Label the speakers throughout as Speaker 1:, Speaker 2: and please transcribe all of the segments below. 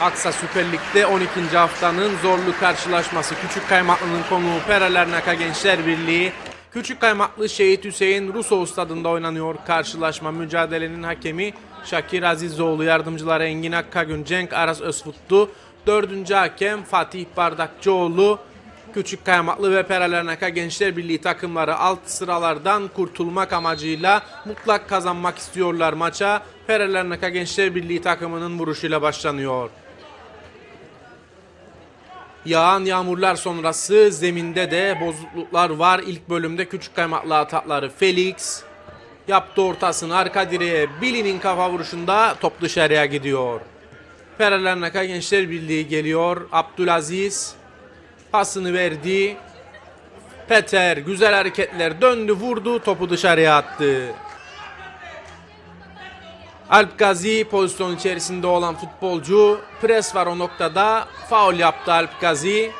Speaker 1: Aksa Süper Lig'de 12. haftanın zorlu karşılaşması. Küçük Kaymaklı'nın konuğu Perelernaka Gençler Birliği. Küçük Kaymaklı Şehit Hüseyin Rusov stadında oynanıyor. Karşılaşma mücadelenin hakemi Şakir Azizoğlu, yardımcıları Engin Akkagün, Cenk Aras Özfutlu. Dördüncü hakem Fatih Bardakçıoğlu. Küçük Kaymaklı ve Perelernaka Gençler Birliği takımları alt sıralardan kurtulmak amacıyla mutlak kazanmak istiyorlar maça. Perelernaka Gençler Birliği takımının vuruşuyla başlanıyor. Yağan yağmurlar sonrası zeminde de bozukluklar var. İlk bölümde küçük kaymaklı atakları Felix yaptı ortasını arka direğe Billy'nin kafa vuruşunda top dışarıya gidiyor. Perelernaka Gençler Birliği geliyor. Abdülaziz pasını verdi. Peter güzel hareketler döndü vurdu topu dışarıya attı. Alp Gazi pozisyon içerisinde olan futbolcu pres var o noktada faul yaptı Alp Gazi.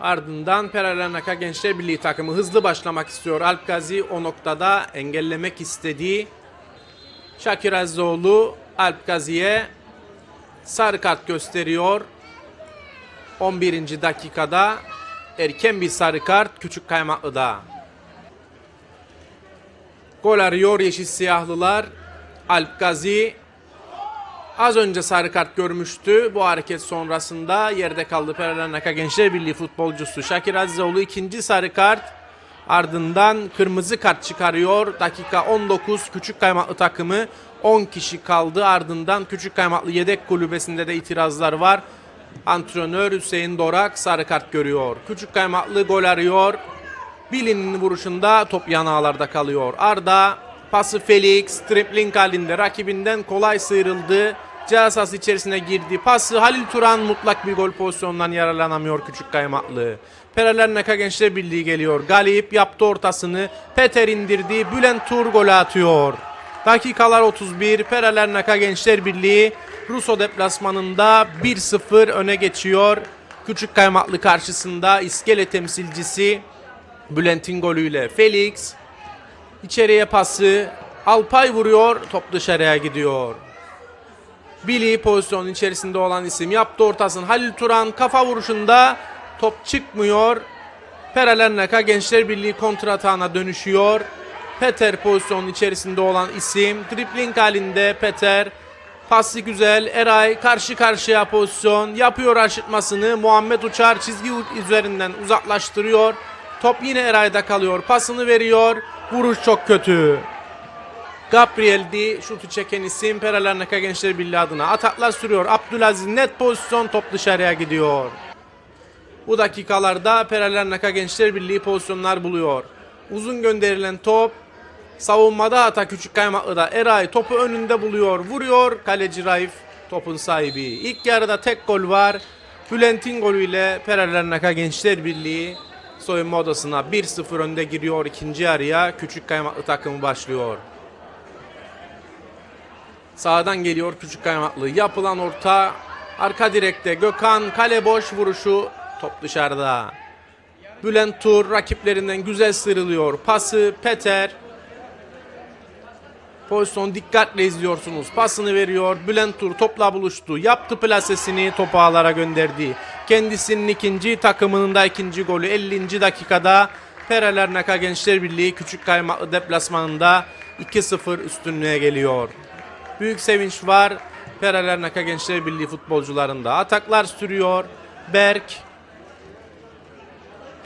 Speaker 1: Ardından Perelernaka Gençler Birliği takımı hızlı başlamak istiyor. Alp Gazi o noktada engellemek istediği Şakir Azizoğlu Alp Gazi'ye sarı kart gösteriyor. 11. dakikada erken bir sarı kart Küçük Kaymaklı'da. Gol arıyor Yeşil Siyahlılar. Alp Gazi az önce sarı kart görmüştü. Bu hareket sonrasında yerde kaldı Perelernaka Gençler Birliği futbolcusu Şakir Azizoğlu ikinci sarı kart. Ardından kırmızı kart çıkarıyor. Dakika 19 Küçük Kaymaklı takımı 10 kişi kaldı. Ardından Küçük Kaymaklı yedek kulübesinde de itirazlar var. Antrenör Hüseyin Dorak sarı kart görüyor. Küçük Kaymaklı gol arıyor. Bilin'in vuruşunda top yanağlarda kalıyor. Arda pası Felix tripling halinde rakibinden kolay sıyrıldı. Cihaz içerisine girdi. Pası Halil Turan mutlak bir gol pozisyonundan yararlanamıyor Küçük Kaymaklı. Perelernaka Gençler Birliği geliyor. Galip yaptı ortasını. Peter indirdi. Bülent Tur golü atıyor. Dakikalar 31. Perelernaka Gençler Birliği Ruso deplasmanında 1-0 öne geçiyor. Küçük Kaymaklı karşısında iskele temsilcisi Bülent'in golüyle Felix içeriye pası Alpay vuruyor top dışarıya gidiyor. Billy pozisyonun içerisinde olan isim yaptı ortasını Halil Turan kafa vuruşunda top çıkmıyor. Perelernaka Gençler Birliği kontratağına dönüşüyor. Peter pozisyonun içerisinde olan isim dribling halinde Peter Pası güzel. Eray karşı karşıya pozisyon. Yapıyor aşırtmasını. Muhammed Uçar çizgi üzerinden uzaklaştırıyor. Top yine Eray'da kalıyor. Pasını veriyor. Vuruş çok kötü. Gabriel'di şutu çeken isim Perelernaka Gençler Birliği adına. Ataklar sürüyor. Abdülaziz net pozisyon top dışarıya gidiyor. Bu dakikalarda Perelernaka Gençler Birliği pozisyonlar buluyor. Uzun gönderilen top Savunmada hata küçük kaymaklıda Eray topu önünde buluyor. Vuruyor. Kaleci Raif topun sahibi. İlk yarıda tek gol var. Bülent'in golüyle Perelernaka Gençler Birliği soyunma odasına 1-0 önde giriyor. ikinci yarıya küçük kaymaklı takımı başlıyor. Sağdan geliyor küçük kaymaklı. Yapılan orta arka direkte Gökhan kale boş vuruşu top dışarıda. Bülent Tur rakiplerinden güzel sıyrılıyor. Pası Peter Pozisyon dikkatle izliyorsunuz. Pasını veriyor. Bülent Tur topla buluştu. Yaptı plasesini topu ağlara gönderdi. Kendisinin ikinci takımının da ikinci golü 50. dakikada Perelernaka Gençler Birliği Küçük Kaymaklı deplasmanında 2-0 üstünlüğe geliyor. Büyük sevinç var Perelernaka Gençler Birliği futbolcularında. Ataklar sürüyor. Berk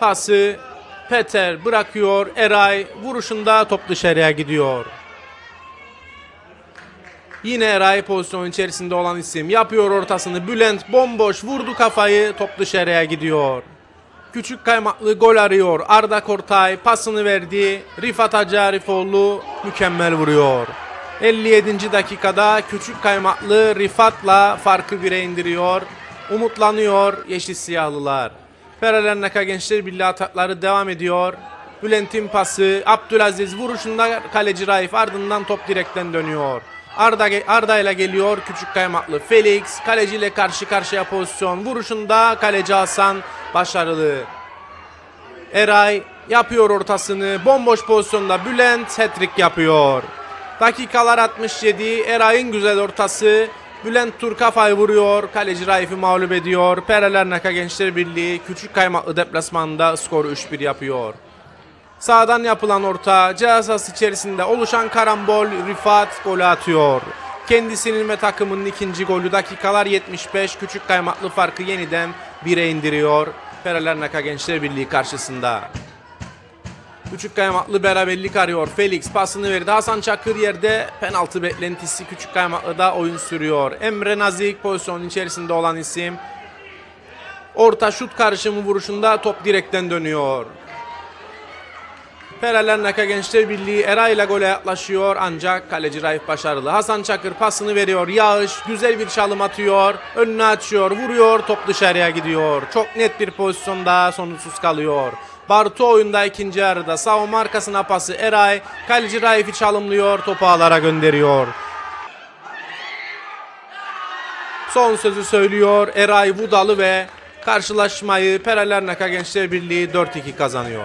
Speaker 1: pası Peter bırakıyor. Eray vuruşunda top dışarıya gidiyor. Yine Eray pozisyonun içerisinde olan isim yapıyor ortasını. Bülent bomboş vurdu kafayı. Top dışarıya gidiyor. Küçük kaymaklı gol arıyor. Arda Kortay pasını verdi. Rifat Hacı Arifoğlu mükemmel vuruyor. 57. dakikada küçük kaymaklı Rifat'la farkı bire indiriyor. Umutlanıyor yeşil siyahlılar. Perelernaka Gençler Birliği atakları devam ediyor. Bülent'in pası, Abdülaziz vuruşunda kaleci Raif ardından top direkten dönüyor. Arda, Arda ile geliyor küçük kaymaklı Felix. Kaleci ile karşı karşıya pozisyon. Vuruşunda kaleci Hasan başarılı. Eray yapıyor ortasını. Bomboş pozisyonda Bülent hat-trick yapıyor. Dakikalar 67. Eray'ın güzel ortası. Bülent Tur kafayı vuruyor. Kaleci Raif'i mağlup ediyor. Perelernaka Gençler Birliği küçük kaymaklı deplasmanda skoru 3-1 yapıyor. Sağdan yapılan orta cihazas içerisinde oluşan karambol Rifat golü atıyor. Kendisinin ve takımının ikinci golü dakikalar 75 küçük kaymaklı farkı yeniden 1'e indiriyor. Perelernaka Gençler Birliği karşısında. Küçük kaymaklı beraberlik arıyor. Felix pasını verdi. Hasan Çakır yerde penaltı beklentisi Küçük kaymaklıda oyun sürüyor. Emre Nazik pozisyonun içerisinde olan isim. Orta şut karışımı vuruşunda top direkten dönüyor. Perelernaka Gençler Birliği Era ile gole yaklaşıyor ancak kaleci Raif başarılı. Hasan Çakır pasını veriyor. Yağış güzel bir çalım atıyor. Önünü açıyor, vuruyor. Top dışarıya gidiyor. Çok net bir pozisyonda sonuçsuz kalıyor. Bartu oyunda ikinci yarıda savunma arkasına pası Eray. Kaleci Raif'i çalımlıyor. Topu ağlara gönderiyor. Son sözü söylüyor Eray Vudalı ve karşılaşmayı Perelernaka Gençler Birliği 4-2 kazanıyor.